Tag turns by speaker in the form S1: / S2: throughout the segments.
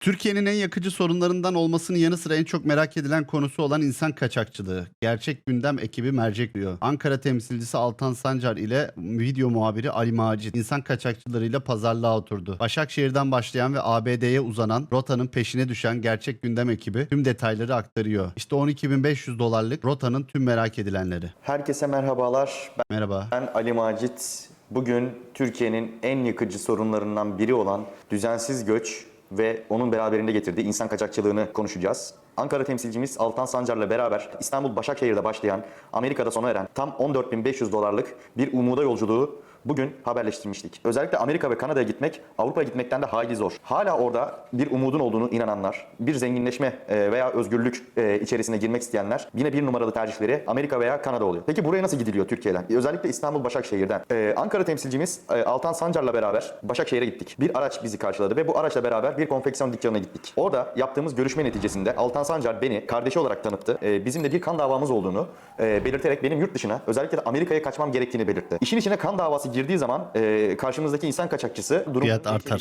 S1: Türkiye'nin en yakıcı sorunlarından olmasının yanı sıra en çok merak edilen konusu olan insan kaçakçılığı. Gerçek gündem ekibi mercek diyor. Ankara temsilcisi Altan Sancar ile video muhabiri Ali Macit insan kaçakçılarıyla pazarlığa oturdu. Başakşehir'den başlayan ve ABD'ye uzanan rotanın peşine düşen gerçek gündem ekibi tüm detayları aktarıyor. İşte 12.500 dolarlık rotanın tüm merak edilenleri.
S2: Herkese merhabalar. Ben-
S1: Merhaba.
S2: Ben Ali Macit. Bugün Türkiye'nin en yıkıcı sorunlarından biri olan düzensiz göç ve onun beraberinde getirdiği insan kaçakçılığını konuşacağız. Ankara temsilcimiz Altan Sancar'la beraber İstanbul Başakşehir'de başlayan, Amerika'da sona eren tam 14.500 dolarlık bir umuda yolculuğu bugün haberleştirmiştik. Özellikle Amerika ve Kanada'ya gitmek Avrupa'ya gitmekten de hayli zor. Hala orada bir umudun olduğunu inananlar, bir zenginleşme e, veya özgürlük e, içerisine girmek isteyenler yine bir numaralı tercihleri Amerika veya Kanada oluyor. Peki buraya nasıl gidiliyor Türkiye'den? Özellikle İstanbul Başakşehir'den. E, Ankara temsilcimiz Altan Sancar'la beraber Başakşehir'e gittik. Bir araç bizi karşıladı ve bu araçla beraber bir konfeksiyon dükkanına gittik. Orada yaptığımız görüşme neticesinde Altan Sancar beni kardeşi olarak tanıttı. Bizim de bir kan davamız olduğunu belirterek benim yurt dışına özellikle de Amerika'ya kaçmam gerektiğini belirtti. İşin içine kan davası girdiği zaman e, karşımızdaki insan kaçakçısı durumun
S1: Fiyat artar.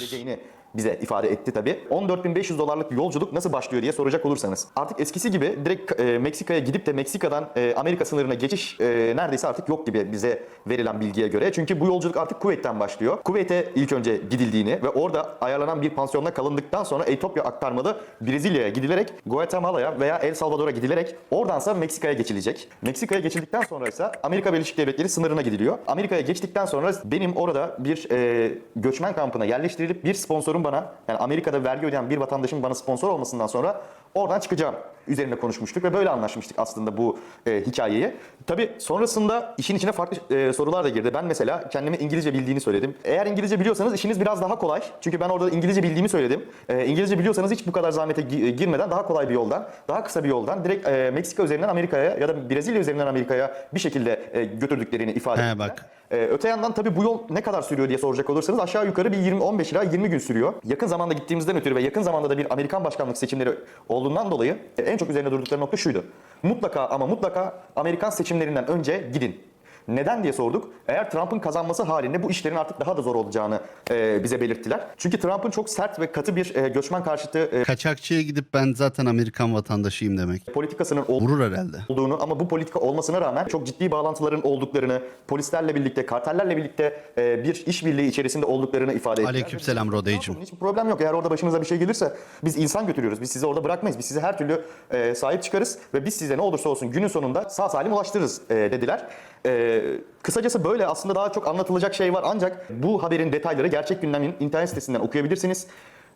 S2: Bize ifade etti tabii. 14.500 dolarlık yolculuk nasıl başlıyor diye soracak olursanız. Artık eskisi gibi direkt e, Meksika'ya gidip de Meksika'dan e, Amerika sınırına geçiş e, neredeyse artık yok gibi bize verilen bilgiye göre. Çünkü bu yolculuk artık Kuveyt'ten başlıyor. Kuveyt'e ilk önce gidildiğini ve orada ayarlanan bir pansiyonda kalındıktan sonra Etiyopya aktarmalı Brezilya'ya gidilerek Guatemala'ya veya El Salvador'a gidilerek oradansa Meksika'ya geçilecek. Meksika'ya geçildikten sonra ise Amerika Birleşik Devletleri sınırına gidiliyor. Amerika'ya geçtikten sonra benim orada bir e, göçmen kampına yerleştirilip bir sponsorun bana. Yani Amerika'da vergi ödeyen bir vatandaşın bana sponsor olmasından sonra oradan çıkacağım üzerine konuşmuştuk ve böyle anlaşmıştık aslında bu e, hikayeyi. Tabii sonrasında işin içine farklı e, sorular da girdi. Ben mesela kendimi İngilizce bildiğini söyledim. Eğer İngilizce biliyorsanız işiniz biraz daha kolay. Çünkü ben orada İngilizce bildiğimi söyledim. E, İngilizce biliyorsanız hiç bu kadar zahmete gi- girmeden daha kolay bir yoldan, daha kısa bir yoldan direkt e, Meksika üzerinden Amerika'ya ya da Brezilya üzerinden Amerika'ya bir şekilde e, götürdüklerini ifade ettiler.
S1: bak.
S2: Ee, öte yandan tabii bu yol ne kadar sürüyor diye soracak olursanız aşağı yukarı bir 20 15 ila 20 gün sürüyor. Yakın zamanda gittiğimizden ötürü ve yakın zamanda da bir Amerikan başkanlık seçimleri olduğundan dolayı en çok üzerine durdukları nokta şuydu. Mutlaka ama mutlaka Amerikan seçimlerinden önce gidin. Neden diye sorduk. Eğer Trump'ın kazanması halinde bu işlerin artık daha da zor olacağını e, bize belirttiler. Çünkü Trump'ın çok sert ve katı bir e, göçmen karşıtı e,
S1: Kaçakçıya gidip ben zaten Amerikan vatandaşıyım demek.
S2: politikasının ol-
S1: Vurur herhalde.
S2: olduğunu ama bu politika olmasına rağmen çok ciddi bağlantıların olduklarını, polislerle birlikte, kartellerle birlikte e, bir işbirliği içerisinde olduklarını ifade ettiler.
S1: Aleykümselam Rodeycim.
S2: Hiçbir problem yok. Eğer orada başınıza bir şey gelirse biz insan götürüyoruz. Biz sizi orada bırakmayız. Biz size her türlü e, sahip çıkarız ve biz size ne olursa olsun günün sonunda sağ salim ulaştırırız e, dediler. E, kısacası böyle aslında daha çok anlatılacak şey var ancak bu haberin detayları gerçek gündemin internet sitesinden okuyabilirsiniz.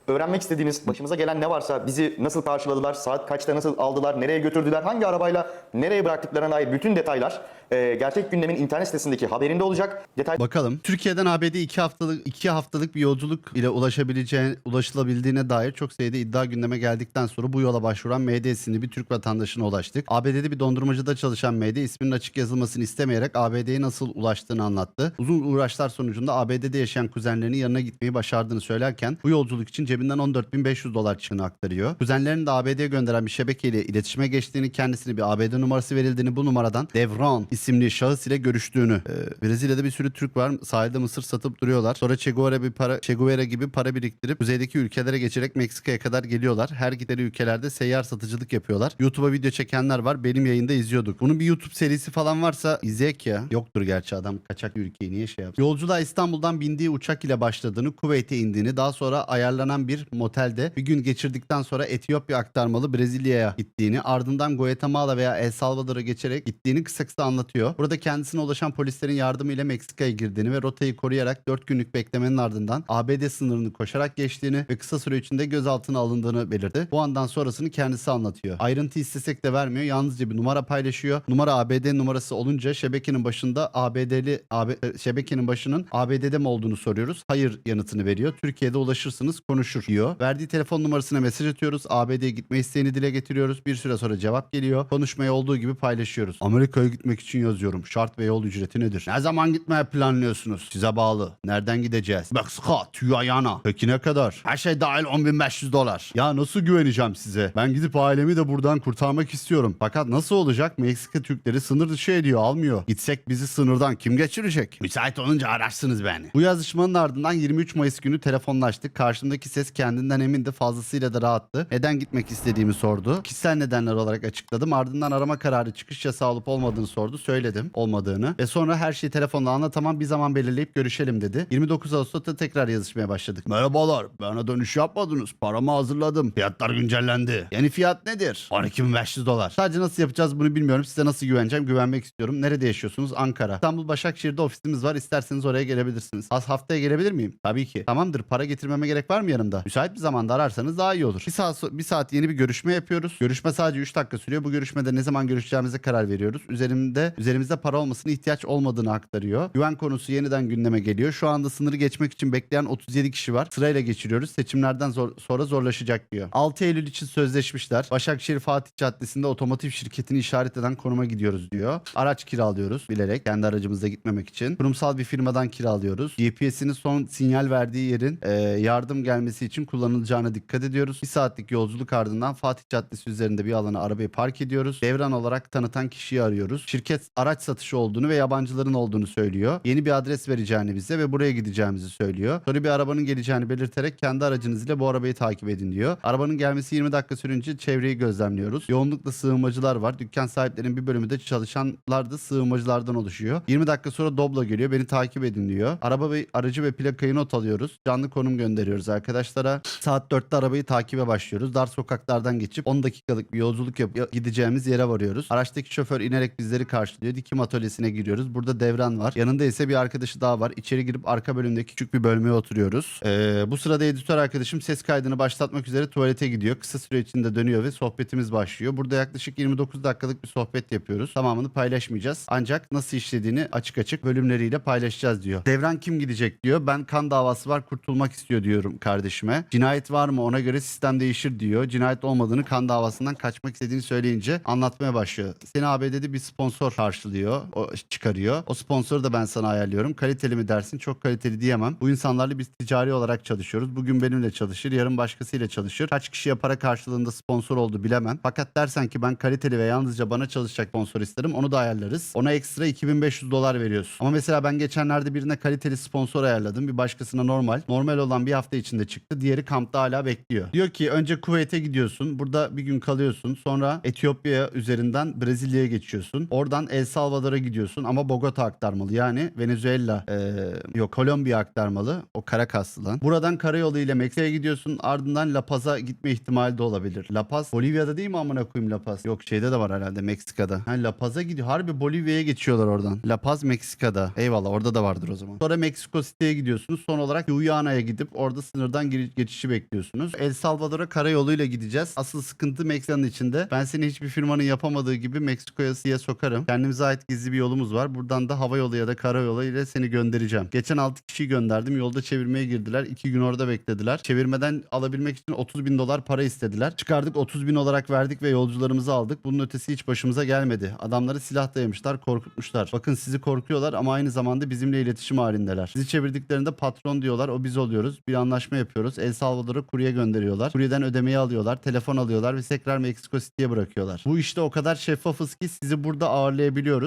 S2: Öğrenmek istediğiniz, başımıza gelen ne varsa bizi nasıl karşıladılar, saat kaçta nasıl aldılar, nereye götürdüler, hangi arabayla nereye bıraktıklarına dair bütün detaylar e, gerçek gündemin internet sitesindeki haberinde olacak. Detay
S1: Bakalım. Türkiye'den ABD 2 haftalık 2 haftalık bir yolculuk ile ulaşabileceğine ulaşılabildiğine dair çok sayıda iddia gündeme geldikten sonra bu yola başvuran MD isimli bir Türk vatandaşına ulaştık. ABD'de bir dondurmacıda çalışan MD isminin açık yazılmasını istemeyerek ABD'ye nasıl ulaştığını anlattı. Uzun uğraşlar sonucunda ABD'de yaşayan kuzenlerinin yanına gitmeyi başardığını söylerken bu yolculuk için cebinden 14.500 dolar çıkını aktarıyor. Kuzenlerini de ABD'ye gönderen bir şebekeyle iletişime geçtiğini, kendisine bir ABD numarası verildiğini, bu numaradan Devron isimli şahıs ile görüştüğünü. Ee, Brezilya'da bir sürü Türk var. Sahilde mısır satıp duruyorlar. Sonra Che Guevara, bir para, Che Guevara gibi para biriktirip kuzeydeki ülkelere geçerek Meksika'ya kadar geliyorlar. Her gitleri ülkelerde seyyar satıcılık yapıyorlar. YouTube'a video çekenler var. Benim yayında izliyorduk. Bunun bir YouTube serisi falan varsa izleyek ya. Yoktur gerçi adam kaçak ülkeyi niye şey yapsın. Yolculuğa İstanbul'dan bindiği uçak ile başladığını, Kuveyt'e indiğini, daha sonra ayarlanan bir motelde bir gün geçirdikten sonra Etiyopya aktarmalı Brezilya'ya gittiğini, ardından Guatemala veya El Salvador'a geçerek gittiğini kısa kısa anlatıyor. Burada kendisine ulaşan polislerin yardımıyla Meksika'ya girdiğini ve rotayı koruyarak 4 günlük beklemenin ardından ABD sınırını koşarak geçtiğini ve kısa süre içinde gözaltına alındığını belirtti. Bu andan sonrasını kendisi anlatıyor. Ayrıntı istesek de vermiyor. Yalnızca bir numara paylaşıyor. Numara ABD numarası olunca şebekenin başında ABD'li AB, şebekenin başının ABD'de mi olduğunu soruyoruz. Hayır yanıtını veriyor. Türkiye'de ulaşırsınız konuşur diyor. Verdiği telefon numarasına mesaj atıyoruz. ABD'ye gitme isteğini dile getiriyoruz. Bir süre sonra cevap geliyor. Konuşmayı olduğu gibi paylaşıyoruz. Amerika'ya gitmek için için yazıyorum. Şart ve yol ücreti nedir? Ne zaman gitmeye planlıyorsunuz? Size bağlı. Nereden gideceğiz? Meksika, Tüyayana. Peki ne kadar? Her şey dahil 10.500 dolar. Ya nasıl güveneceğim size? Ben gidip ailemi de buradan kurtarmak istiyorum. Fakat nasıl olacak? Meksika Türkleri sınır dışı ediyor, almıyor. Gitsek bizi sınırdan kim geçirecek? Müsait olunca ararsınız beni. Bu yazışmanın ardından 23 Mayıs günü telefonlaştık. Karşımdaki ses kendinden emindi, fazlasıyla da rahattı. Neden gitmek istediğimi sordu. Kişisel nedenler olarak açıkladım. Ardından arama kararı çıkış yasağı olup olmadığını sordu. Söyledim olmadığını. Ve sonra her şeyi telefonla anlatamam bir zaman belirleyip görüşelim dedi. 29 Ağustos'ta tekrar yazışmaya başladık. Merhabalar. Bana dönüş yapmadınız. Paramı hazırladım. Fiyatlar güncellendi. Yeni fiyat nedir? 12.500 dolar. Sadece nasıl yapacağız bunu bilmiyorum. Size nasıl güveneceğim? Güvenmek istiyorum. Nerede yaşıyorsunuz? Ankara. İstanbul Başakşehir'de ofisimiz var. İsterseniz oraya gelebilirsiniz. Az haftaya gelebilir miyim? Tabii ki. Tamamdır. Para getirmeme gerek var mı yanımda? Müsait bir zamanda ararsanız daha iyi olur. Bir saat, bir saat yeni bir görüşme yapıyoruz. Görüşme sadece 3 dakika sürüyor. Bu görüşmede ne zaman görüşeceğimize karar veriyoruz. Üzerimde üzerimizde para olmasına ihtiyaç olmadığını aktarıyor. Güven konusu yeniden gündeme geliyor. Şu anda sınırı geçmek için bekleyen 37 kişi var. Sırayla geçiriyoruz. Seçimlerden zor- sonra zorlaşacak diyor. 6 Eylül için sözleşmişler. Başakşehir Fatih Caddesi'nde otomotiv şirketini işaret eden konuma gidiyoruz diyor. Araç kiralıyoruz bilerek kendi aracımızda gitmemek için. Kurumsal bir firmadan kiralıyoruz. GPS'inin son sinyal verdiği yerin e, yardım gelmesi için kullanılacağına dikkat ediyoruz. Bir saatlik yolculuk ardından Fatih Caddesi üzerinde bir alana arabayı park ediyoruz. Devran olarak tanıtan kişiyi arıyoruz. Şirket araç satışı olduğunu ve yabancıların olduğunu söylüyor. Yeni bir adres vereceğini bize ve buraya gideceğimizi söylüyor. Sonra bir arabanın geleceğini belirterek kendi aracınız ile bu arabayı takip edin diyor. Arabanın gelmesi 20 dakika sürünce çevreyi gözlemliyoruz. Yoğunlukla sığınmacılar var. Dükkan sahiplerinin bir bölümü de çalışanlar da sığınmacılardan oluşuyor. 20 dakika sonra Doblo geliyor. Beni takip edin diyor. Araba ve aracı ve plakayı not alıyoruz. Canlı konum gönderiyoruz arkadaşlara. Saat 4'te arabayı takibe başlıyoruz. Dar sokaklardan geçip 10 dakikalık bir yolculuk yapıp gideceğimiz yere varıyoruz. Araçtaki şoför inerek bizleri karşılıyor. Dikim atölyesine giriyoruz. Burada devran var. Yanında ise bir arkadaşı daha var. İçeri girip arka bölümdeki küçük bir bölmeye oturuyoruz. Ee, bu sırada editör arkadaşım ses kaydını başlatmak üzere tuvalete gidiyor. Kısa süre içinde dönüyor ve sohbetimiz başlıyor. Burada yaklaşık 29 dakikalık bir sohbet yapıyoruz. Tamamını paylaşmayacağız. Ancak nasıl işlediğini açık açık bölümleriyle paylaşacağız diyor. Devran kim gidecek diyor. Ben kan davası var kurtulmak istiyor diyorum kardeşime. Cinayet var mı ona göre sistem değişir diyor. Cinayet olmadığını kan davasından kaçmak istediğini söyleyince anlatmaya başlıyor. Seni ABD'de bir sponsor karşılıyor. O çıkarıyor. O sponsoru da ben sana ayarlıyorum. Kaliteli mi dersin? Çok kaliteli diyemem. Bu insanlarla biz ticari olarak çalışıyoruz. Bugün benimle çalışır, yarın başkasıyla çalışır. Kaç kişiye para karşılığında sponsor oldu bilemem. Fakat dersen ki ben kaliteli ve yalnızca bana çalışacak sponsor isterim onu da ayarlarız. Ona ekstra 2500 dolar veriyorsun. Ama mesela ben geçenlerde birine kaliteli sponsor ayarladım. Bir başkasına normal. Normal olan bir hafta içinde çıktı. Diğeri kampta hala bekliyor. Diyor ki önce Kuveyt'e gidiyorsun. Burada bir gün kalıyorsun. Sonra Etiyopya üzerinden Brezilya'ya geçiyorsun. Oradan El Salvador'a gidiyorsun ama Bogota aktarmalı. Yani Venezuela eee, yok Kolombiya aktarmalı. O Caracas'lı lan. Buradan karayolu ile Meksika'ya gidiyorsun. Ardından La Paz'a gitme ihtimali de olabilir. La Paz Bolivya'da değil mi amına koyayım La Paz? Yok şeyde de var herhalde Meksika'da. Ha La Paz'a gidiyor. Harbi Bolivya'ya geçiyorlar oradan. La Paz Meksika'da. Eyvallah orada da vardır o zaman. Sonra Meksiko City'ye gidiyorsunuz. Son olarak Guyana'ya gidip orada sınırdan giri- geçişi bekliyorsunuz. El Salvador'a karayoluyla gideceğiz. Asıl sıkıntı Meksika'nın içinde. Ben seni hiçbir firmanın yapamadığı gibi Meksiko'ya sokarım. Kendimize ait gizli bir yolumuz var. Buradan da hava yolu ya da karayolu ile seni göndereceğim. Geçen 6 kişiyi gönderdim. Yolda çevirmeye girdiler. 2 gün orada beklediler. Çevirmeden alabilmek için 30 bin dolar para istediler. Çıkardık 30 bin olarak verdik ve yolcularımızı aldık. Bunun ötesi hiç başımıza gelmedi. Adamları silah dayamışlar, korkutmuşlar. Bakın sizi korkuyorlar ama aynı zamanda bizimle iletişim halindeler. Sizi çevirdiklerinde patron diyorlar. O biz oluyoruz. Bir anlaşma yapıyoruz. El Salvador'a kurye gönderiyorlar. Kuryeden ödemeyi alıyorlar. Telefon alıyorlar ve tekrar Meksiko City'ye bırakıyorlar. Bu işte o kadar şeffafız ki sizi burada ağırlayabiliyoruz.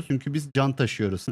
S1: Çünkü biz can taşıyoruz.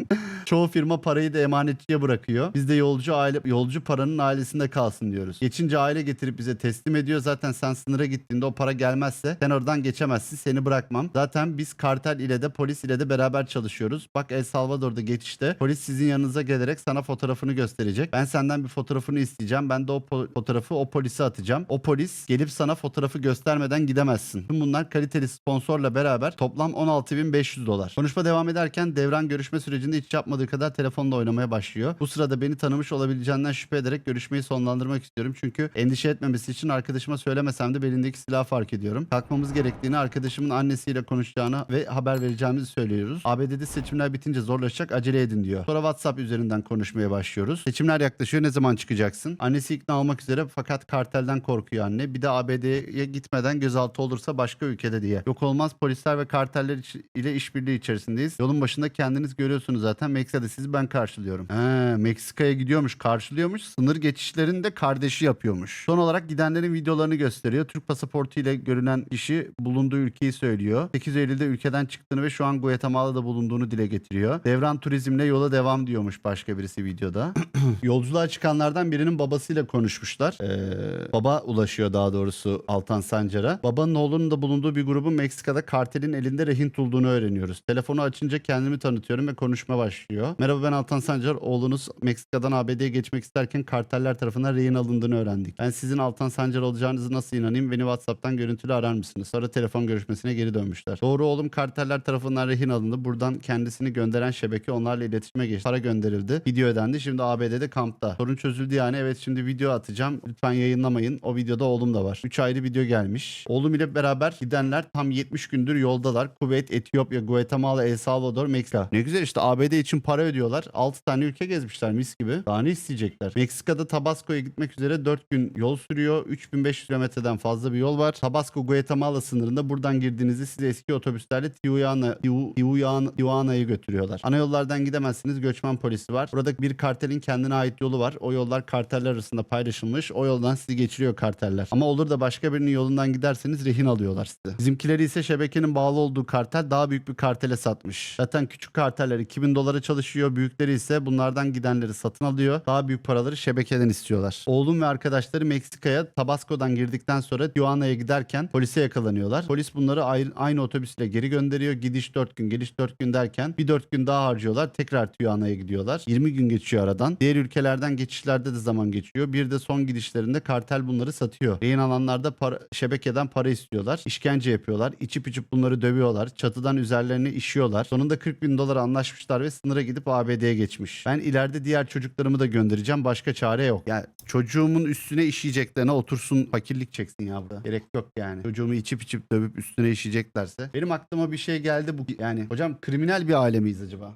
S1: Çoğu firma parayı da emanetçiye bırakıyor. Biz de yolcu aile yolcu paranın ailesinde kalsın diyoruz. Geçince aile getirip bize teslim ediyor. Zaten sen sınıra gittiğinde o para gelmezse sen oradan geçemezsin. Seni bırakmam. Zaten biz kartel ile de polis ile de beraber çalışıyoruz. Bak El Salvador'da geçişte polis sizin yanınıza gelerek sana fotoğrafını gösterecek. Ben senden bir fotoğrafını isteyeceğim. Ben de o fotoğrafı o polise atacağım. O polis gelip sana fotoğrafı göstermeden gidemezsin. Tüm bunlar kaliteli sponsorla beraber toplam 16.500 dolar. Konuşma devam ederken Devran görüşme sürecinde hiç yapmadığı kadar telefonla oynamaya başlıyor. Bu sırada beni tanımış olabileceğinden şüphe ederek görüşmeyi sonlandırmak istiyorum. Çünkü endişe etmemesi için arkadaşıma söylemesem de belindeki silahı fark ediyorum. Kalkmamız gerektiğini, arkadaşımın annesiyle konuşacağını ve haber vereceğimizi söylüyoruz. ABD'de seçimler bitince zorlaşacak acele edin diyor. Sonra WhatsApp üzerinden konuşmaya başlıyoruz. Seçimler yaklaşıyor ne zaman çıkacaksın? Annesi ikna olmak üzere fakat kartelden korkuyor anne. Bir de ABD'ye gitmeden gözaltı olursa başka ülkede diye. Yok olmaz polisler ve karteller ile işbirliği işbirliği içerisindeyiz. Yolun başında kendiniz görüyorsunuz zaten. Meksika'da sizi ben karşılıyorum. He, Meksika'ya gidiyormuş, karşılıyormuş. Sınır geçişlerini de kardeşi yapıyormuş. Son olarak gidenlerin videolarını gösteriyor. Türk pasaportu ile görünen kişi bulunduğu ülkeyi söylüyor. 8 Eylül'de ülkeden çıktığını ve şu an Guatemala'da bulunduğunu dile getiriyor. Devran turizmle yola devam diyormuş başka birisi videoda. Yolculuğa çıkanlardan birinin babasıyla konuşmuşlar. Ee, baba ulaşıyor daha doğrusu Altan Sancar'a. Babanın oğlunun da bulunduğu bir grubun Meksika'da kartelin elinde rehin tutulduğunu öğreniyoruz. Telefonu açınca kendimi tanıtıyorum ve konuşma başlıyor. Merhaba ben Altan Sancar. Oğlunuz Meksika'dan ABD'ye geçmek isterken karteller tarafından rehin alındığını öğrendik. Ben sizin Altan Sancar olacağınızı nasıl inanayım? Beni WhatsApp'tan görüntülü arar mısınız? Sonra telefon görüşmesine geri dönmüşler. Doğru oğlum karteller tarafından rehin alındı. Buradan kendisini gönderen şebeke onlarla iletişime geçti. Para gönderildi. Video ödendi. Şimdi ABD'de kampta. Sorun çözüldü yani. Evet şimdi video atacağım. Lütfen yayınlamayın. O videoda oğlum da var. 3 ayrı video gelmiş. Oğlum ile beraber gidenler tam 70 gündür yoldalar. Kuveyt, Etiyopya, Guatemala, El Salvador, Meksika. Ne güzel işte ABD için para ödüyorlar. 6 tane ülke gezmişler mis gibi. Daha ne isteyecekler? Meksika'da Tabasco'ya gitmek üzere 4 gün yol sürüyor. 3500 kilometreden fazla bir yol var. Tabasco Guatemala sınırında buradan girdiğinizde sizi eski otobüslerle Tijuana, Tijuana, Tijuana'ya götürüyorlar. Ana yollardan gidemezsiniz. Göçmen polisi var. Burada bir kartelin kendine ait yolu var. O yollar karteller arasında paylaşılmış. O yoldan sizi geçiriyor karteller. Ama olur da başka birinin yolundan giderseniz rehin alıyorlar sizi. Bizimkileri ise şebekenin bağlı olduğu kartel daha büyük bir kartele satmış. Zaten küçük karteller 2000 dolara çalışıyor. Büyükleri ise bunlardan gidenleri satın alıyor. Daha büyük paraları şebekeden istiyorlar. Oğlum ve arkadaşları Meksika'ya Tabasco'dan girdikten sonra Tijuana'ya giderken polise yakalanıyorlar. Polis bunları ayrı, aynı otobüsle geri gönderiyor. Gidiş 4 gün, geliş 4 gün derken bir 4 gün daha harcıyorlar. Tekrar Tijuana'ya gidiyorlar. 20 gün geçiyor aradan. Diğer ülkelerden geçişlerde de zaman geçiyor. Bir de son gidişlerinde kartel bunları satıyor. Rehin alanlarda para, şebekeden para istiyorlar. İşkence yapıyorlar. İçip içip bunları dövüyorlar. Çatıdan üzerlerine işiyorlar. Sonunda 40 bin dolar anlaşmışlar ve sınıra gidip ABD'ye geçmiş. Ben ileride diğer çocuklarımı da göndereceğim. Başka çare yok. Yani çocuğumun üstüne işeyeceklerine otursun fakirlik çeksin ya burada. Gerek yok yani. Çocuğumu içip içip dövüp üstüne işeyeceklerse. Benim aklıma bir şey geldi bu. Yani hocam kriminal bir aile miyiz acaba?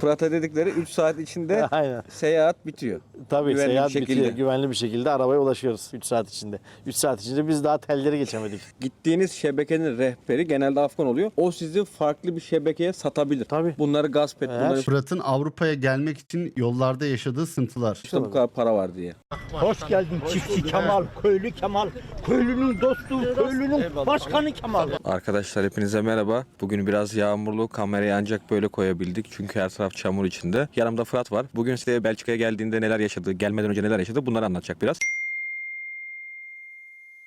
S3: Fırat'a dedikleri 3 saat içinde
S4: Aynen.
S3: seyahat bitiyor.
S4: Tabii
S3: Güvenli bir
S4: seyahat
S3: şekilde.
S4: bitiyor. Güvenli bir şekilde arabaya ulaşıyoruz 3 saat içinde. 3 saat içinde biz daha telleri geçemedik.
S3: Gittiğiniz şebekenin rehberi genelde Afgan oluyor. O sizi farklı bir şebekeye satabilir.
S4: Tabii.
S3: Bunları gasp et, bunları
S1: Fırat'ın Avrupa'ya gelmek için yollarda yaşadığı sıkıntılar.
S3: işte bu kadar para var diye.
S5: Hoş geldin çiftçi Kemal, köylü Kemal, köylünün dostu, köylünün başkanı Kemal.
S3: Arkadaşlar hepinize merhaba. Bugün biraz yağmurlu. Kamerayı ancak böyle koyabildik. Çünkü her taraf çamur içinde. Yanımda Fırat var. Bugün size Belçika'ya geldiğinde neler yaşadı, gelmeden önce neler yaşadı bunları anlatacak biraz.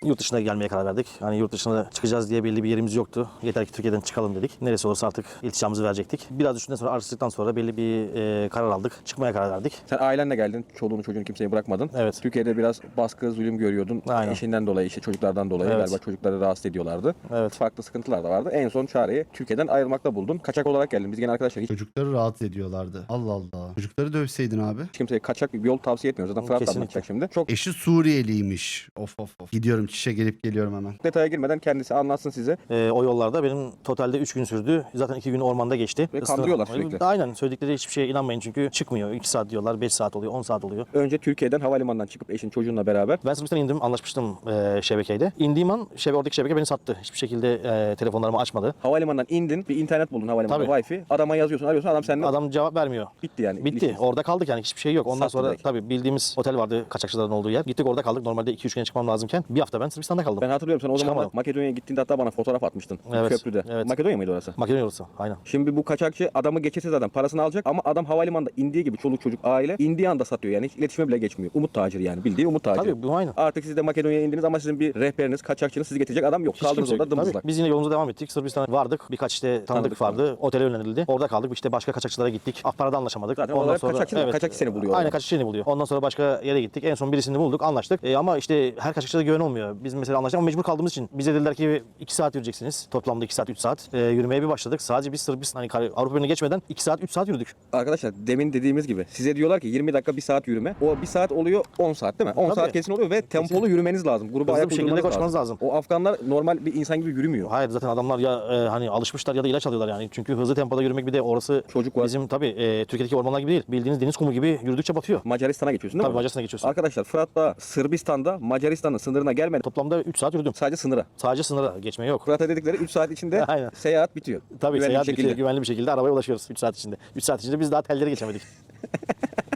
S4: Yurt dışına gelmeye karar verdik. Hani yurt dışına çıkacağız diye belli bir yerimiz yoktu. Yeter ki Türkiye'den çıkalım dedik. Neresi olursa artık iltisamımızı verecektik. Biraz düşündükten sonra araştırdıktan sonra belli bir e, karar aldık. Çıkmaya karar verdik.
S3: Sen ailenle geldin. Çoluğunu çocuğunu kimseyi bırakmadın.
S4: Evet.
S3: Türkiye'de biraz baskı, zulüm görüyordun.
S4: Aynen.
S3: Eşinden dolayı, işte çocuklardan dolayı
S4: Evet.
S3: galiba çocukları rahatsız ediyorlardı.
S4: Evet.
S3: Farklı sıkıntılar da vardı. En son çareyi Türkiye'den ayrılmakla buldun. Kaçak olarak geldin. Biz gene arkadaşlar hiç
S1: Çocukları rahatsız ediyorlardı. Allah Allah. Çocukları dövseydin abi.
S3: hiç kimseye kaçak bir yol tavsiye etmiyoruz. Zaten Fırat anlatacak şimdi. Çok
S1: Eşi Suriyeliymiş. Of of of. Gidiyorum çişe gelip geliyorum hemen.
S3: detaya girmeden kendisi anlatsın size.
S4: E, o yollarda benim totalde 3 gün sürdü. Zaten 2 gün ormanda geçti.
S3: Ve kandırıyorlar sürekli.
S4: Aynen. Söyledikleri hiçbir şeye inanmayın çünkü çıkmıyor. 2 saat diyorlar, 5 saat oluyor, 10 saat oluyor.
S3: Önce Türkiye'den havalimanından çıkıp eşin çocuğunla beraber
S4: Ben Sırbistan'a indim, anlaşmıştım e, şebekeyle. İndiğim an şebe, oradaki şebeke beni sattı. Hiçbir şekilde e, telefonlarımı açmadı.
S3: havalimanından indin. Bir internet buldun havalimanında
S4: Tabii.
S3: Wi-Fi. Adama yazıyorsun, arıyorsun. Adam seninle
S4: Adam cevap vermiyor.
S3: bitti yani.
S4: Bitti.
S3: İlişkiniz.
S4: Orada kaldık yani hiçbir şey yok. Ondan
S3: Sattı
S4: sonra
S3: direkt.
S4: tabii bildiğimiz otel vardı kaçakçıların olduğu yer. Gittik orada kaldık. Normalde 2-3 güne çıkmam lazımken bir hafta ben Sırbistan'da kaldım.
S3: Ben hatırlıyorum sen o zaman
S4: Çıkamadım.
S3: Makedonya'ya gittiğinde hatta bana fotoğraf atmıştın.
S4: Evet,
S3: Köprüde.
S4: evet.
S3: Makedonya mıydı orası?
S4: Makedonya yolusu. Aynen.
S3: Şimdi bu kaçakçı adamı geçirse zaten parasını alacak ama adam havalimanında indiği gibi çoluk çocuk aile indiği anda satıyor yani hiç iletişime bile geçmiyor. Umut taciri yani bildiği umut taciri.
S4: Tabii bu aynı.
S3: Artık siz de Makedonya'ya indiniz ama sizin bir rehberiniz, kaçakçınız sizi getirecek adam yok.
S4: Hiç
S3: Kaldınız
S4: kimse yok.
S3: orada
S4: Tabii.
S3: dımdızlak.
S4: Biz yine yolumuza devam ettik. Sırbistan'a vardık. Birkaç işte tanıdık,
S3: Tanıdık
S4: vardı. Otele yönlenildi. Orada kaldık. İşte başka kaçakçılara gittik. Ahparada anlaşamadık.
S3: Zaten oralar kaçakçı- kaçakçı seni buluyor
S4: Aynen
S3: orada.
S4: kaçakçı seni buluyor. Ondan sonra başka yere gittik. En son birisini bulduk. Anlaştık. E, ama işte her kaçakçıda güven olmuyor. Biz mesela anlaştık ama mecbur kaldığımız için. Bize dediler ki 2 saat yürüyeceksiniz. Toplamda 2 saat 3 saat. E, yürümeye bir başladık. Sadece biz Sırbistan hani Avrupa Birliği'ne geçmeden 2 saat 3 saat yürüdük.
S3: Arkadaşlar demin dediğimiz gibi size diyorlar ki 20 dakika 1 saat yürüme. O 1 saat oluyor 10 saat değil mi? 10
S4: Tabii.
S3: saat kesin oluyor ve tempolu yürümeniz lazım. Gruba ayak
S4: şekilde koşmanız lazım.
S3: O Afganlar normal bir insan gibi yürümüyor.
S4: Hayır zaten adamlar ya e, hani alışmışlar ya da ilaç alıyorlar yani. Çünkü hızlı tempoda yürümek bir de orası
S3: Çocuk var.
S4: bizim tabii e, Türkiye'deki ormanlar gibi değil. Bildiğiniz deniz kumu gibi yürüdükçe batıyor.
S3: Macaristan'a geçiyorsun değil
S4: Tabii
S3: mi?
S4: Macaristan'a geçiyorsun.
S3: Arkadaşlar Fırat da Sırbistan'da Macaristan'ın sınırına gelmeden geçemedin.
S4: Toplamda 3 saat yürüdüm.
S3: Sadece sınıra.
S4: Sadece sınıra geçme yok.
S3: Fırat'a dedikleri 3 saat içinde
S4: Aynen.
S3: seyahat bitiyor.
S4: Tabii
S3: Güvenli
S4: seyahat bitiyor. Güvenli bir şekilde arabaya ulaşıyoruz 3 saat içinde. 3 saat içinde biz daha telleri geçemedik.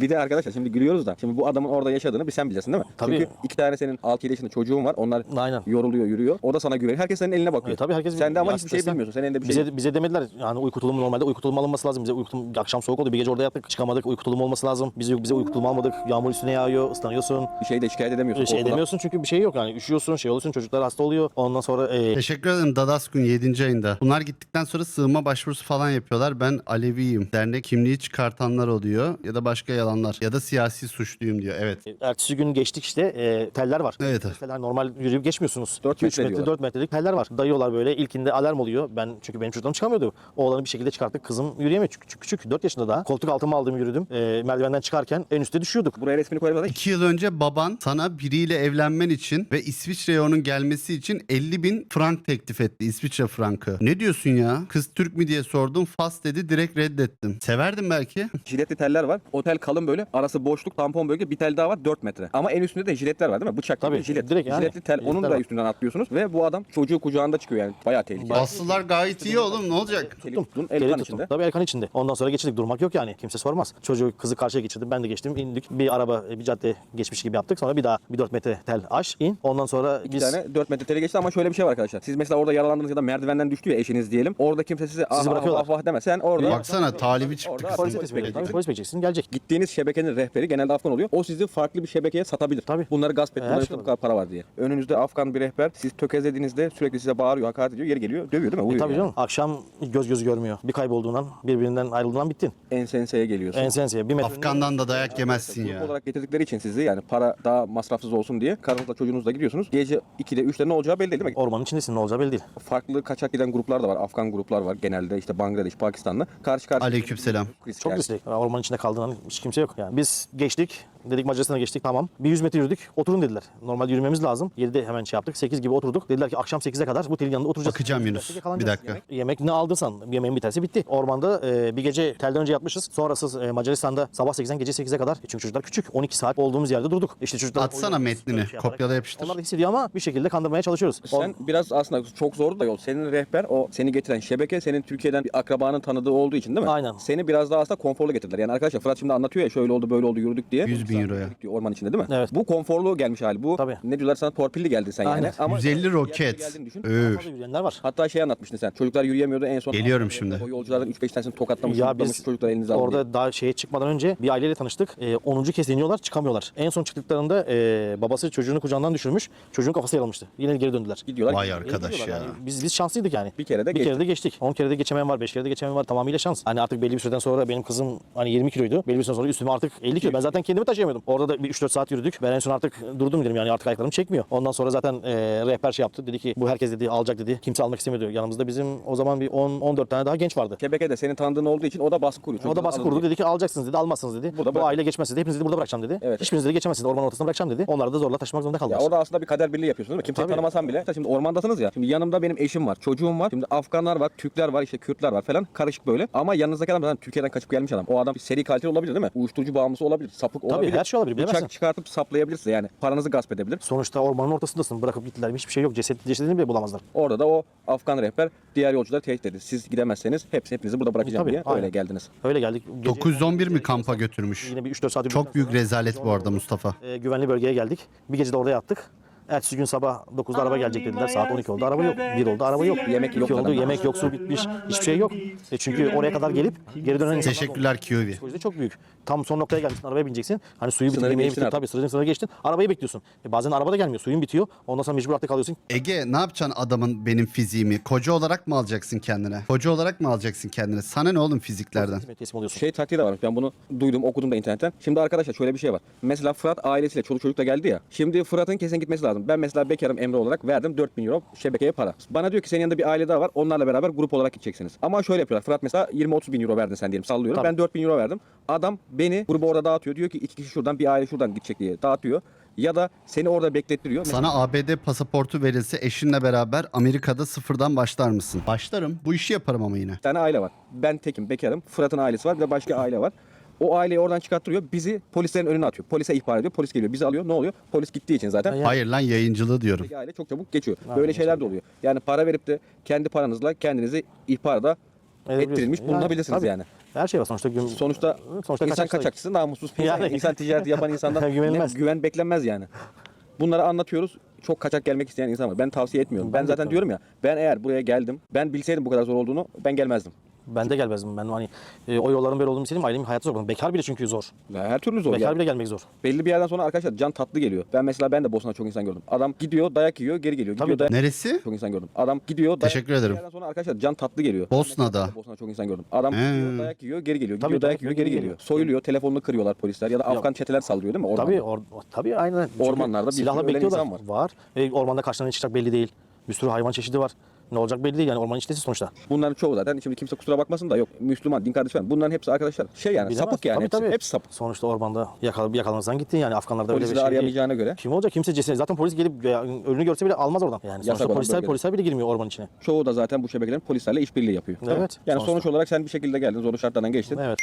S3: Bir de arkadaşlar şimdi gülüyoruz da şimdi bu adamın orada yaşadığını bir sen bileceksin değil mi?
S4: Tabii.
S3: Çünkü iki tane senin 6-7 yaşında çocuğun var. Onlar
S4: Aynen.
S3: yoruluyor, yürüyor. O da sana güveniyor. Herkes senin eline bakıyor.
S4: E, tabii herkes
S3: Sen de ama
S4: ya
S3: hiçbir şey
S4: stresten-
S3: bilmiyorsun. Senin elinde bir şey
S4: bize,
S3: yok.
S4: bize demediler yani uyku tulumu normalde uyku tulumu alınması lazım. Bize uyku tulumu, akşam soğuk oldu bir gece orada yattık çıkamadık uyku tulumu olması lazım. Bize, bize uyku tulumu almadık. Yağmur üstüne yağıyor ıslanıyorsun.
S3: Bir şey de şikayet edemiyorsun.
S4: Şey
S3: korkudan.
S4: demiyorsun çünkü bir şey yok yani üşüyorsun şey oluyorsun çocuklar hasta oluyor. Ondan sonra e,
S1: Teşekkür ederim Dadaskun 7. ayında. Bunlar gittikten sonra sığınma başvurusu falan yapıyorlar. Ben Aleviyim. Dernek kimliği çıkartanlar oluyor. Ya da başka yalanlar. Ya da siyasi suçluyum diyor. Evet.
S4: ertesi gün geçtik işte e, teller var.
S1: Evet.
S4: Teller normal yürüyüp geçmiyorsunuz.
S3: Dört
S4: 3
S3: metre
S4: metre,
S3: diyorlar.
S4: 4 metrelik teller var. Dayıyorlar böyle ilkinde alarm oluyor. Ben çünkü benim çocuklarım çıkamıyordu. Oğlanı bir şekilde çıkarttık. Kızım yürüyemiyor çünkü küçük, küçük 4 yaşında daha. Koltuk altıma aldım yürüdüm. E, merdivenden çıkarken en üstte düşüyorduk.
S3: Buraya resmini koyalım.
S1: İki yıl önce baban sana biriyle evlenmen için ve İsviçre'ye onun gelmesi için 50 bin frank teklif etti. İsviçre frankı. Ne diyorsun ya? Kız Türk mü diye sordum. Fas dedi direkt reddettim. Severdim belki.
S3: Jiletli teller var. Otel kalın böyle. Arası boşluk, tampon bölge. Bir tel daha var 4 metre. Ama en üstünde de jiletler var değil mi? Bıçak gibi
S4: Tabii,
S3: jilet.
S4: direkt yani.
S3: Jiletli tel. Onun da
S4: var.
S3: üstünden atlıyorsunuz. Ve bu adam çocuğu kucağında çıkıyor yani. Bayağı tehlikeli.
S1: Aslılar gayet iyi oğlum ne olacak?
S3: Eli tuttun, el kan
S4: tuttum.
S3: içinde.
S4: Tabii Erkan içinde. Ondan sonra geçirdik. Durmak yok yani. Kimse sormaz. Çocuğu kızı karşıya geçirdim. Ben de geçtim. indik. Bir araba bir cadde geçmiş gibi yaptık. Sonra bir daha bir 4 metre tel aş in. Ondan sonra
S3: Bir
S4: biz
S3: tane 4 metre tele geçti ama şöyle bir şey var arkadaşlar. Siz mesela orada yaralandınız ya da merdivenden düştü ya eşiniz diyelim. Orada kimse size ah, ah, ah, ah demez. Sen orada
S1: Baksana talibi çıktı
S3: Orada
S1: kızın.
S4: polise
S3: Polis
S4: teslim edecek.
S3: bekleyecek.
S4: Tabii polis bekleyeceksin. Gelecek.
S3: gittiğiniz şebekenin rehberi genelde Afgan oluyor. O sizi farklı bir şebekeye satabilir.
S4: Tabii.
S3: Bunları gasp et,
S4: Her
S3: bunların
S4: şey
S3: bu kadar para var diye. Önünüzde Afgan bir rehber. Siz tökezlediğinizde sürekli size bağırıyor, hakaret ediyor. Yeri geliyor, dövüyor değil mi? Vuruyor
S4: Tabii
S3: yani.
S4: canım. Akşam göz gözü görmüyor. Bir kaybolduğundan, birbirinden ayrıldığından bittin.
S3: Ensenseye geliyorsun.
S4: Ensenseye bir metre.
S1: Afgan'dan da dayak yemezsin
S3: Grup
S1: ya.
S3: olarak getirdikleri için sizi yani para daha masrafsız olsun diye karınızla çocuğunuzla gidiyorsunuz. Gece 2'de 3'de ne olacağı belli değil mi?
S4: Ormanın içindesin ne olacağı belli değil.
S3: Farklı kaçak giden gruplar da var. Afgan gruplar var genelde işte Bangladeş, Pakistanlı. Karşı karşıya.
S1: Aleykümselam.
S4: Çok
S3: yani.
S4: riskli. Ormanın içinde kaldığından hiç kimse yok. Yani biz geçtik. Dedik Macaristan'a geçtik tamam. Bir 100 metre yürüdük. Oturun dediler. Normal yürümemiz lazım. 7'de hemen şey yaptık. 8 gibi oturduk. Dediler ki akşam 8'e kadar bu telin yanında oturacağız.
S1: Bakacağım Yunus. Bir dakika.
S4: Yemek, yemek ne aldıysan yemeğin biterse bitti. Ormanda e, bir gece telden önce yatmışız. Sonrası e, Macaristan'da sabah 8'den gece 8'e kadar. E, çünkü çocuklar küçük. 12 saat olduğumuz yerde durduk. İşte çocuklar
S1: Atsana metnini.
S4: şey
S1: Kopyala yapıştır.
S4: Onlar da hissediyor ama bir şekilde kandırmaya çalışıyoruz.
S3: Sen biraz aslında çok zordu da yol. Senin rehber o seni getiren şebeke senin Türkiye'den bir akrabanın tanıdığı olduğu için değil mi?
S4: Aynen.
S3: Seni biraz daha aslında konforlu getirdiler. Yani arkadaşlar Fırat şimdi anlatıyor ya şöyle oldu böyle oldu yürüdük diye.
S1: 100 bin euroya.
S3: Yürüdük diyor Orman içinde değil mi?
S4: Evet.
S3: Bu konforlu gelmiş hali. Bu
S4: Tabii.
S3: ne diyorlar sana torpilli geldin sen yani.
S4: Aynen.
S3: Ama
S1: 150
S3: diğer
S1: roket.
S3: türlü geldiğini düşün.
S1: Öf.
S4: Fazla yürüyenler var.
S3: Hatta şey anlatmıştın sen. Çocuklar yürüyemiyordu en son.
S1: Geliyorum şimdi.
S3: O yolculardan 3-5 tanesini tokatlamış.
S4: Ya biz
S3: çocuklar elinize alın
S4: orada
S3: diye.
S4: daha şeye çıkmadan önce bir aileyle tanıştık. Ee, 10. kez deniyorlar çıkamıyorlar. En son çıktıklarında e, babası çocuğunu kucağından düşürmüş. Çocuğun kafası yarılmıştı. Yine geri döndüler.
S3: Gidiyorlar.
S1: Vay arkadaş ya.
S4: yani. Biz biz şanslıydık yani.
S3: Bir kere de
S4: bir
S3: geçtik.
S4: kere de geçtik. 10 kere de geçemeyen var, 5 kere de geçemeyen var. Tamamıyla şans. Hani artık belli bir süreden sonra benim kızım hani 20 kiloydu. Belli bir süre sonra üstüme artık 50 kilo. Ben zaten kendimi taşıyamıyordum. Orada da bir 3-4 saat yürüdük. Ben en son artık durdum dedim yani artık ayaklarım çekmiyor. Ondan sonra zaten e, rehber şey yaptı. Dedi ki bu herkes dedi alacak dedi. Kimse almak istemiyordu. Yanımızda bizim o zaman bir 10-14 tane daha genç vardı.
S3: Şebeke de senin tanıdığın olduğu için o da baskı kuruyor.
S4: O da baskı kurdu. Dedi ki alacaksınız dedi, almazsınız dedi.
S3: Burada
S4: Bu aile geçmez dedi. Hepinizi dedi burada bırakacağım dedi.
S3: Evet.
S4: Hiçbirinizi dedi geçemezsiniz. Ormanın ortasına bırakacağım dedi. Onları da zorla taşımak zorunda
S3: Ya
S4: kaldılar.
S3: orada aslında bir kader birliği yapıyorsun değil mi? Kimseyi
S4: Tabii.
S3: tanımasan bile. Şimdi ormandasınız ya. Şimdi yanımda benim eşim var, çocuğum var. Şimdi Afganlar var, Türkler var, işte Kürtler var falan. Karışık böyle. Ama yanınızdaki adam zaten Türkiye'den kaçıp gelmiş adam. O adam bir seri katil olabilir değil mi? Uyuşturucu bağımlısı olabilir, sapık olabilir.
S4: Her şey olabilir, bilemezsin.
S3: Bıçak çıkartıp saplayabilir size yani. Paranızı gasp edebilir.
S4: Sonuçta ormanın ortasındasın. Bırakıp gittiler. Hiçbir şey yok. Ceset, cesedini bile bulamazlar.
S3: Orada da o Afgan rehber diğer yolcuları tehdit edildi. Siz gidemezseniz hepsi hepinizi burada bırakacağım
S4: Tabii,
S3: diye
S4: aynen.
S3: öyle geldiniz.
S4: Öyle geldik. Gece-
S1: 911 mi kampa götürmüş?
S4: Yine bir 3-4 saat
S1: Çok büyük rezalet bu arada Mustafa.
S4: e, güvenli bölgeye geldik. Bir gece de orada yattık. Ertesi gün sabah 9'da araba gelecek dediler. Saat 12 oldu araba yok. 1 oldu araba yok.
S3: Yemek yok
S4: İki oldu yemek yok su bitmiş. Hiçbir şey yok. E çünkü oraya kadar gelip geri dönen insanlar
S1: Teşekkürler Kiyovi.
S4: Psikoloji çok büyük. Tam son noktaya gelmişsin arabaya bineceksin. Hani suyu bitir,
S3: Sınırı
S4: yemeği
S3: geçtin artık.
S4: Tabii sınırı sınırı geçtin. Arabayı bekliyorsun. E bazen araba da gelmiyor. Suyun bitiyor. Ondan sonra mecbur artık kalıyorsun.
S1: Ege ne yapacaksın adamın benim fiziğimi? Koca olarak mı alacaksın kendine? Koca olarak mı alacaksın kendine? Sana ne oğlum fiziklerden?
S4: Teslim oluyorsun.
S3: Şey taktiği de varmış. Ben bunu duydum, okudum da internetten. Şimdi arkadaşlar şöyle bir şey var. Mesela Fırat ailesiyle çoluk çocukla geldi ya. Şimdi Fırat'ın kesin gitmesi lazım. Ben mesela bekarım Emre olarak verdim 4000 euro şebekeye para. Bana diyor ki senin yanında bir aile daha var. Onlarla beraber grup olarak gideceksiniz. Ama şöyle yapıyorlar. Fırat mesela 20-30 bin euro verdin sen diyelim sallıyorum.
S4: Tabii.
S3: Ben 4000 euro verdim. Adam beni grubu orada dağıtıyor. Diyor ki iki kişi şuradan bir aile şuradan gidecek diye dağıtıyor. Ya da seni orada beklettiriyor.
S1: Sana ABD pasaportu verilse eşinle beraber Amerika'da sıfırdan başlar mısın? Başlarım. Bu işi yaparım ama yine.
S3: Bir tane aile var. Ben tekim, bekarım. Fırat'ın ailesi var. Bir de başka aile var. O aileyi oradan çıkarttırıyor. Bizi polislerin önüne atıyor. Polise ihbar ediyor. Polis geliyor. Bizi alıyor. Ne oluyor? Polis gittiği için zaten
S1: Hayır lan yayıncılığı diyorum.
S3: Aile çok çabuk geçiyor. Böyle şeyler de oluyor. Yani para verip de kendi paranızla kendinizi ihbarda
S4: Edebiliyorsun.
S3: ettirilmiş
S4: Yani,
S3: bulunabilirsiniz
S4: tabii.
S3: yani.
S4: Her şey var sonuçta. Gün...
S3: Sonuçta,
S4: Sonuçta
S3: insan
S4: kaçakçı-
S3: kaçakçısı namussuz bir insan.
S4: Yani.
S3: İnsan ticareti yapan insandan
S4: Güvenilmez.
S3: ne- güven beklenmez yani. Bunları anlatıyoruz. Çok kaçak gelmek isteyen insan var. Ben tavsiye etmiyorum. Ben,
S4: Ben de
S3: zaten diyorum ya ben eğer buraya geldim ben bilseydim bu kadar zor olduğunu ben gelmezdim.
S4: Ben de gelmezdim. Ben hani e, o yolların böyle olduğunu bilseydim ailemin hayatı zor. Bekar bile çünkü zor.
S3: Ya her türlü zor.
S4: Bekar
S3: yani.
S4: bile gelmek zor.
S3: Belli bir yerden sonra arkadaşlar can tatlı geliyor. Ben mesela ben de Bosna'da çok insan gördüm. Adam gidiyor dayak yiyor geri geliyor. Gidiyor
S4: Tabii.
S3: dayak
S1: Neresi?
S3: çok insan gördüm. Adam gidiyor dayak
S1: Teşekkür ederim.
S3: Bir yerden sonra arkadaşlar can tatlı geliyor.
S1: Bosna'da.
S3: Ben Bosna'da çok insan gördüm. Adam
S1: He.
S3: gidiyor dayak yiyor geri geliyor. Gidiyor
S4: Tabii,
S3: dayak
S4: dayak
S3: yiyor geri geliyor.
S4: geliyor.
S3: Soyuluyor telefonunu kırıyorlar polisler ya da Afgan çeteler saldırıyor değil mi? Ormanda.
S4: Tabii, or, tabii aynen. Çünkü
S3: Ormanlarda bir
S4: silahla
S3: sürü ölen
S4: bekliyorlar.
S3: insan var.
S4: Var. E, ormanda tane çıkacak belli değil. Bir sürü hayvan çeşidi var. Ne olacak belli değil yani ormanın içindesin sonuçta.
S3: Bunların çoğu zaten şimdi kimse kusura bakmasın da yok Müslüman din kardeş falan. Bunların hepsi arkadaşlar şey yani
S4: Bilemez.
S3: sapık yani
S4: Tabii,
S3: hepsi,
S4: tabii.
S3: hepsi sapık.
S4: Sonuçta ormanda yakal yakalanırsan gittin yani Afganlarda öyle bir şey değil.
S3: arayamayacağına göre.
S4: Kim olacak? Kimse cesaret. Zaten polis gelip ya, ölünü görse bile almaz oradan. Yani sonuçta
S3: olan
S4: polisler, polisler bile girmiyor ormanın içine.
S3: Çoğu da zaten bu şebekelerin polislerle işbirliği yapıyor.
S4: Evet.
S3: Yani
S4: Sonuçta.
S3: sonuç olarak sen bir şekilde geldin zorlu şartlardan geçtin.
S4: Evet.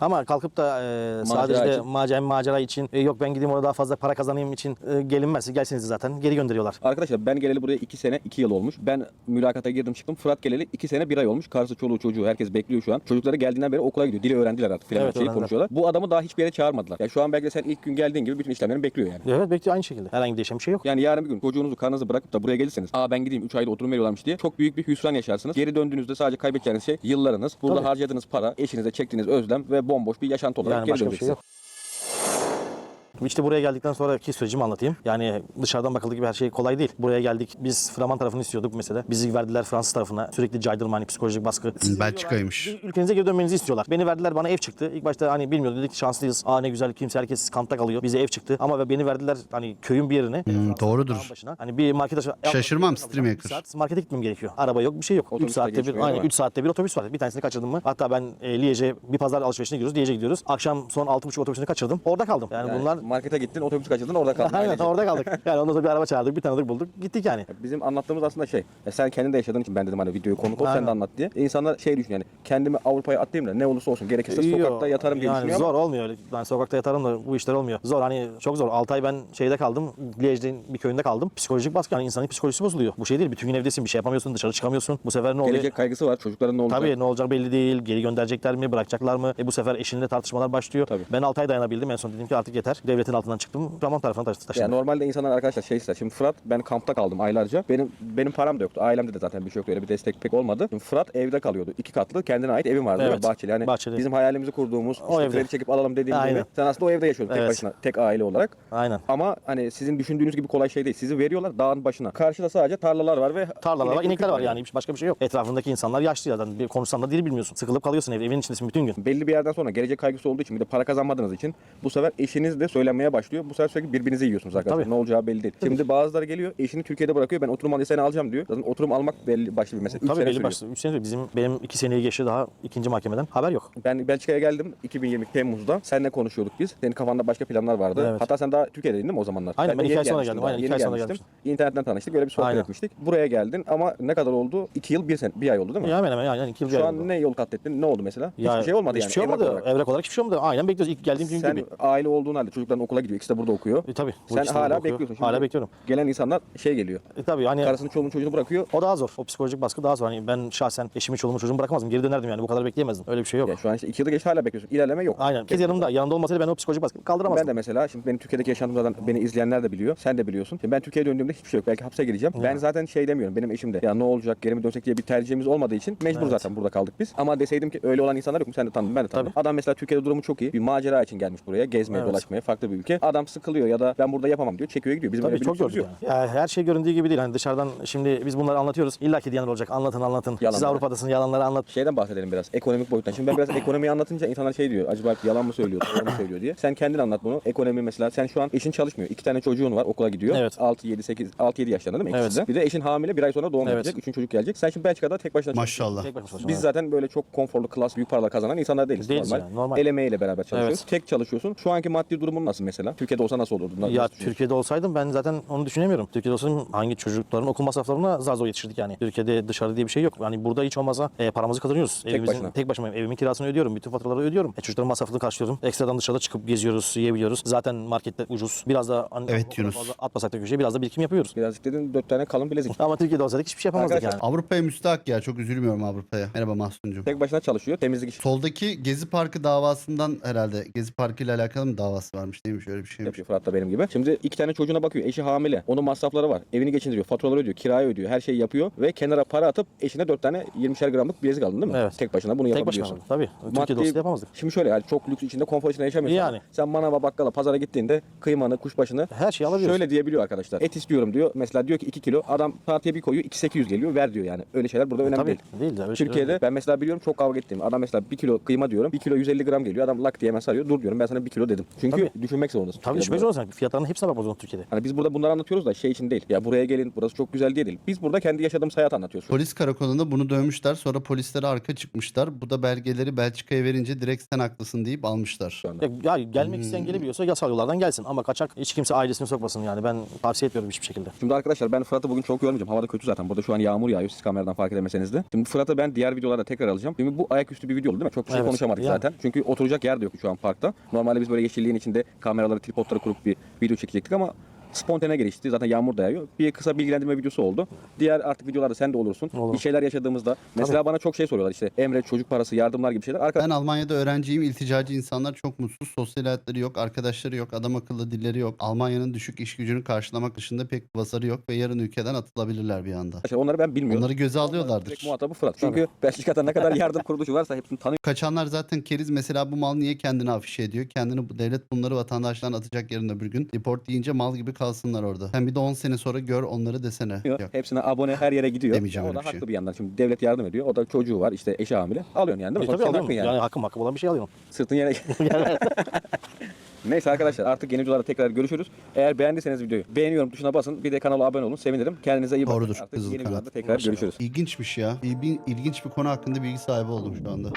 S4: Ama kalkıp da e, sadece
S3: Macera için.
S4: macera, macera için e, yok ben gideyim orada daha fazla para kazanayım için e, gelinmez. Gelseniz zaten geri gönderiyorlar.
S3: Arkadaşlar ben geleli buraya 2 sene 2 yıl olmuş. Ben mülakata girdim çıktım. Fırat geleli 2 sene 1 ay olmuş. Karısı çoluğu çocuğu herkes bekliyor şu an. Çocukları geldiğinden beri okula gidiyor. Dili öğrendiler artık filan
S4: Evet,
S3: şeyi
S4: öğrendiler.
S3: konuşuyorlar. Bu adamı daha hiçbir yere çağırmadılar. Ya şu an belki de sen ilk gün geldiğin gibi bütün işlemlerini bekliyor yani.
S4: Evet bekliyor aynı şekilde. Herhangi bir değişen bir şey yok.
S3: Yani yarın bir gün çocuğunuzu karnınızı bırakıp da buraya gelirseniz aa ben gideyim 3 ayda oturum veriyorlarmış diye çok büyük bir hüsran yaşarsınız. Geri döndüğünüzde sadece kaybedeceğiniz şey yıllarınız. Burada
S4: Tabii.
S3: harcadığınız para, eşinize çektiğiniz özlem ve bomboş bir yaşantı olarak
S4: Yani
S3: geri
S4: başka bir
S3: döneceksiniz.
S4: şey yok. İşte buraya geldikten sonraki sürecimi anlatayım. Yani dışarıdan bakıldığı gibi her şey kolay değil. Buraya geldik. Biz Flaman tarafını istiyorduk mesela. Bizi verdiler Fransız tarafına. Sürekli caydırma, hani psikolojik baskı.
S1: Belçika'ymış.
S4: Ülkenize geri dönmenizi istiyorlar. Beni verdiler bana ev çıktı. İlk başta hani bilmiyordum dedik şanslıyız. Aa ne güzel kimse herkes kampta kalıyor. Bize ev çıktı. Ama beni verdiler hani köyün bir yerine.
S1: Hmm, doğrudur.
S4: Başına. Hani bir markete
S1: Şaşırmam,
S4: Bir
S1: Streamaker.
S4: saat markete gitmem gerekiyor. Araba yok bir şey yok. 3
S3: Otobüste
S4: saatte bir
S3: mi?
S4: 3 saatte bir otobüs var. Bir tanesini kaçırdım mı? Hatta ben e, Liège'e bir pazar alışverişine gidiyoruz. Liège'e gidiyoruz. Akşam son 6.30 otobüsünü kaçırdım. Orada kaldım. Yani,
S3: Yani
S4: bunlar
S3: markete gittin, otobüs kaçırdın, orada kaldın.
S4: Aynen
S3: ailece.
S4: orada kaldık. Yani ondan sonra bir araba çağırdık, bir tanıdık bulduk. Gittik yani.
S3: Bizim anlattığımız aslında şey. ya sen kendin de yaşadığın için ben dedim hani videoyu konuk ol sen de anlat diye. E İnsanlar şey düşünüyor yani kendimi Avrupa'ya atlayayım da ne olursa olsun gerekirse
S4: Yok,
S3: sokakta yatarım diye
S4: yani
S3: düşünüyor
S4: zor
S3: ama
S4: olmuyor. Ben sokakta yatarım da bu işler olmuyor. Zor hani çok zor. 6 ay ben şeyde kaldım. Liège'de bir köyünde kaldım. Psikolojik baskı yani insanın psikolojisi bozuluyor. Bu şey değil. Bütün gün evdesin. Bir şey yapamıyorsun. Dışarı çıkamıyorsun. Bu sefer ne oluyor?
S3: gelecek kaygısı var. Çocukların ne olacak?
S4: Tabii ne olacak belli değil. Geri gönderecekler mi? Bırakacaklar mı? E bu sefer eşinle tartışmalar başlıyor.
S3: Tabii.
S4: Ben 6 ay dayanabildim. En son dedim ki artık yeter. Devletin altından çıktım. Tamam tarafına taşı- taşıdım.
S3: Yani normalde insanlar arkadaşlar şey ister. Şimdi Fırat ben kampta kaldım aylarca. Benim benim param da yoktu. Ailemde de zaten bir şey yoktu. Öyle bir destek pek olmadı. Şimdi Fırat evde kalıyordu. İki katlı kendine ait evim vardı.
S4: Evet.
S3: Bahçeli. Yani
S4: Bahçeli.
S3: bizim hayalimizi kurduğumuz
S4: O
S3: işte
S4: evde.
S3: kredi çekip alalım dediğimiz
S4: Aynen.
S3: gibi. Sen aslında o evde yaşıyordun tek
S4: Evet.
S3: başına. Tek aile olarak.
S4: Aynen.
S3: Ama hani sizin düşündüğünüz gibi kolay şey değil. Sizi veriyorlar dağın başına. Karşıda sadece tarlalar var ve
S4: Tarlalar var, inekler var yani. Hiç başka bir şey yok. Etrafındaki insanlar yaşlı zaten. Bir konuşsan da dili bilmiyorsun. Sıkılıp kalıyorsun evde. Evin içindesin bütün gün.
S3: belli bir yerden sonra gelecek kaygısı olduğu için bir de para kazanmadığınız için bu sefer eşiniz de söylenmeye başlıyor. Bu sefer sürekli birbirinizi yiyorsunuz arkadaşlar.
S4: Tabii.
S3: Ne olacağı belli değil. Şimdi bazıları geliyor eşini Türkiye'de bırakıyor. Ben oturum alayım seni alacağım diyor. Zaten oturum almak belli başlı bir mesele.
S4: Tabii
S3: sene
S4: belli başlı. 3 sene. Bizim benim 2 seneyi geçti daha ikinci mahkemeden. Haber yok.
S3: Ben Belçika'ya geldim 2020 Temmuz'da. Seninle konuşuyorduk biz. Senin kafanda başka planlar vardı.
S4: Evet.
S3: Hatta sen daha Türkiye'deydin değil mi o zamanlar?
S4: Aynen, ben
S3: de
S4: iki
S3: yeni
S4: ay sonra geldim. Aynen, iki
S3: yeni
S4: ay sonra
S3: gelmiştim. İnternetten tanıştık. Böyle bir sohbet
S4: Aynen.
S3: etmiştik. Buraya geldin ama ne kadar oldu? 2 yıl 1 sene. Bir ay oldu değil mi?
S4: Ya hemen hemen yani 2 yıl
S3: Şu an
S4: oldu.
S3: ne yol kat ettin? Ne oldu mesela?
S4: Ya,
S3: hiçbir şey olmadı
S4: hiçbir
S3: yani.
S4: şey
S3: evrak
S4: olmadı.
S3: olarak.
S4: Evrak olarak hiçbir şey olmadı. Aynen bekliyoruz. İlk geldiğim gün
S3: Sen
S4: gibi.
S3: aile olduğun halde çocukların okula gidiyor. İkisi de burada okuyor.
S4: E, tabii. Bu
S3: Sen
S4: ikisi de
S3: hala
S4: burada okuyor.
S3: bekliyorsun. Şimdi
S4: Hala bekliyorum.
S3: Gelen insanlar şey geliyor.
S4: E, tabii hani
S3: Karısını çoluğunu çocuğunu bırakıyor.
S4: o daha zor. O psikolojik baskı daha zor. Hani ben şahsen eşimi çoluğumu çocuğumu bırakamazdım. Geri dönerdim yani. Bu kadar bekleyemezdim. Öyle bir şey yok.
S3: Ya şu an işte iki yılı geçti hala bekliyorsun. İlerleme yok.
S4: Aynen. Kez yanımda. Yanımda olmasaydı ben o psikolojik baskıyı kaldıramazdım.
S3: Ben de mesela şimdi benim Türkiye'deki yaşantım zaten beni izleyenler de biliyor. Sen de biliyorsun. Şimdi ben Türkiye'ye döndüğümde hiçbir şey yok. Belki hapse gireceğim. Ben zaten şey demiyorum. Benim eşim de ya ne olacak geri mi dönsek diye bir tercihimiz olmadığı için mecbur zaten burada kaldık biz. Ama deseydim ki öyle olan insanlar yok mu? Sen de tanıdın ben de tanıdım. Adam mesela Türkiye'de durumu çok iyi. Bir macera için gelmiş buraya. Gezmeye, dolaşmaya, farklı bir ülke. Adam sıkılıyor ya da ben burada yapamam diyor. Çekiyor gidiyor. Bizim
S4: Tabii çok zor.
S3: lüksümüz yok.
S4: Yani. Ya her şey göründüğü gibi değil. Hani dışarıdan şimdi biz bunları anlatıyoruz. İlla ki diyenler olacak. Anlatın anlatın. Siz
S3: Yalanlar.
S4: Avrupa'dasın yalanları anlat.
S3: Şeyden bahsedelim biraz. Ekonomik boyuttan. Şimdi ben biraz ekonomiyi anlatınca insanlar şey diyor. Acaba yalan mı söylüyor, doğru mu söylüyor diye. Sen kendin anlat bunu. Ekonomi mesela sen şu an eşin çalışmıyor. İki tane çocuğun var okula gidiyor.
S4: Evet.
S3: 6 7 8 6 7 yaşlarında değil mi? İkisi
S4: Evet.
S3: de. Bir de eşin hamile bir ay sonra doğum
S4: Evet.
S3: yapacak. Üçüncü çocuk gelecek. Sen şimdi Belçika'da tek başına çalışıyorsun.
S1: Maşallah.
S4: Tek başına.
S3: Biz zaten böyle çok konforlu, klas, büyük paralar kazanan insanlar değiliz.
S4: Değiliz
S3: normal.
S4: yani, normal.
S3: El emeğiyle beraber çalışıyoruz.
S4: Evet.
S3: Tek çalışıyorsun. Şu anki maddi durumun nasıl? mesela? Türkiye'de olsa nasıl olurdu? Nasıl
S4: Ya? Türkiye'de olsaydım ben zaten onu düşünemiyorum. Türkiye'de olsaydım hangi çocukların okul masraflarına zar zor yetişirdik yani. Türkiye'de dışarı diye bir şey yok. Yani burada hiç olmazsa e, paramızı kazanıyoruz.
S3: Tek başına.
S4: Tek başıma evimin kirasını ödüyorum. Bütün faturaları ödüyorum. E, çocukların masrafını karşılıyorum. Ekstradan dışarıda çıkıp geziyoruz, yiyebiliyoruz. Zaten marketler ucuz. Biraz da hani,
S1: Evet, Yunus.
S4: fazla atmasak da köşeye biraz da birikim yapıyoruz.
S3: Birazcık dedin dört tane kalın bilezik.
S4: Ama Türkiye'de olsaydık hiçbir şey yapamazdık
S3: Arkadaşlar,
S4: yani.
S1: Avrupa'ya müstahak ya. Çok üzülmüyorum Avrupa'ya. Merhaba Mahsuncuğum.
S3: Tek başına çalışıyor. Temizlik işi
S1: Soldaki Gezi Parkı davasından herhalde Gezi Parkı ile alakalı mı davası varmış değil mi? Şöyle bir şeymiş.
S3: yapıyor Fırat da benim gibi. Şimdi iki tane çocuğuna bakıyor. Eşi hamile. Onun masrafları var. Evini geçindiriyor. Faturaları ödüyor. Kirayı ödüyor. Her şeyi yapıyor. Ve kenara para atıp eşine dört tane 20'şer gramlık bilezik aldın değil mi?
S4: Evet.
S3: Tek başına bunu
S4: Tek
S3: yapabiliyorsun.
S4: başına tabii. Türkiye'de olsa yapamazdık.
S3: Şimdi şöyle yani çok lüks içinde konfor içinde yaşamıyorsun.
S4: Yani.
S3: Sen manava bakkala pazara gittiğinde kıymanı, kuşbaşını
S4: Her şeyi alabiliyoruz.
S3: Şöyle diyebiliyor arkadaşlar. Et istiyorum diyor. Mesela diyor ki 2 kilo. Adam tartıya bir koyuyor 2.800 geliyor. Ver diyor yani. Öyle şeyler burada önemli
S4: Tabii
S3: değil.
S4: değil de öyle şeyler
S3: Türkiye'de
S4: değil.
S3: ben mesela biliyorum çok kavga ettiğim. Adam mesela 1 kilo kıyma diyorum. 1 kilo 150 gram geliyor. Adam lak diye hemen sarıyor. Dur diyorum ben sana 1 kilo dedim. Çünkü düşünmek zorundasın.
S4: Tabii
S3: burada.
S4: zorundasın. Fiyatlarının hepsine bakmak zorundasın Türkiye'de.
S3: Hani biz burada bunları anlatıyoruz da şey için değil. Ya buraya gelin burası çok güzel diye değil. Biz burada kendi yaşadığımız hayatı anlatıyoruz.
S1: Polis karakolunda bunu dövmüşler. Sonra polislere arka çıkmışlar. Bu da belgeleri Belçika'ya verince direkt sen haklısın deyip almışlar.
S4: Ya, ya gelmek isteyen gelebiliyorsa yasal yollardan gelsin ama kaçak hiç kimse ailesini sokmasın yani ben tavsiye etmiyorum hiçbir şekilde.
S3: Şimdi arkadaşlar ben Fırat'ı bugün çok görmeyeceğim. Havada kötü zaten. Burada şu an yağmur yağıyor. Siz kameradan fark edemeseniz de. Şimdi Fırat'ı ben diğer videolarda tekrar alacağım. Şimdi bu ayaküstü bir video oldu değil mi? Çok bir şey
S4: Evet.
S3: konuşamadık
S4: Yani.
S3: zaten. Çünkü oturacak yer de yok şu an parkta. Normalde biz böyle yeşilliğin içinde kameraları, tripodları kurup bir video çekecektik ama spontane gelişti. Zaten yağmur da yağıyor. Bir kısa bilgilendirme videosu oldu. Diğer artık videolarda sen de olursun.
S4: Olur.
S3: Bir şeyler yaşadığımızda. Mesela bana çok şey soruyorlar işte Emre çocuk parası, yardımlar gibi şeyler. Arkadaşlar
S1: Ben Almanya'da öğrenciyim. İlticacı insanlar çok mutsuz. Sosyal hayatları yok, arkadaşları yok, adam akıllı dilleri yok. Almanya'nın düşük iş gücünü karşılamak dışında pek basarı yok ve yarın ülkeden atılabilirler bir anda.
S3: onları ben bilmiyorum.
S1: Onları göze
S3: Direkt
S1: alıyorlardır.
S3: muhatabı Fırat. Çünkü Belçika'da ne kadar yardım kuruluşu varsa hepsini tanıyor.
S1: Kaçanlar zaten keriz. Mesela bu mal niye kendini afişe ediyor? Kendini bu devlet bunları vatandaşlardan atacak yarın öbür gün. Report deyince mal gibi kalsınlar orada. Sen bir de 10 sene sonra gör onları desene. Yok.
S3: Hepsine abone her yere gidiyor.
S1: Demeyeceğim
S3: o
S1: öyle
S3: da
S1: bir şey.
S3: haklı bir yandan. Şimdi devlet yardım ediyor. O da çocuğu var işte eşi hamile. Alıyorsun yani değil
S4: E,
S3: mi?
S4: tabii
S3: Sonuçta
S4: alıyorum.
S3: hakkın
S4: Yani.
S3: yani.
S4: hakkım hakkım olan bir şey alıyorum.
S3: Sırtın yere... Neyse arkadaşlar artık yeni videolarda tekrar görüşürüz. Eğer beğendiyseniz videoyu beğeniyorum tuşuna basın. Bir de kanala abone olun. Sevinirim. Kendinize iyi bakın.
S1: Doğrudur,
S3: Artık
S1: Kızıl
S3: yeni
S1: Kanat.
S3: videolarda tekrar görüşürüz.
S1: İlginçmiş ya. İlginç bir konu hakkında bilgi sahibi oldum şu anda.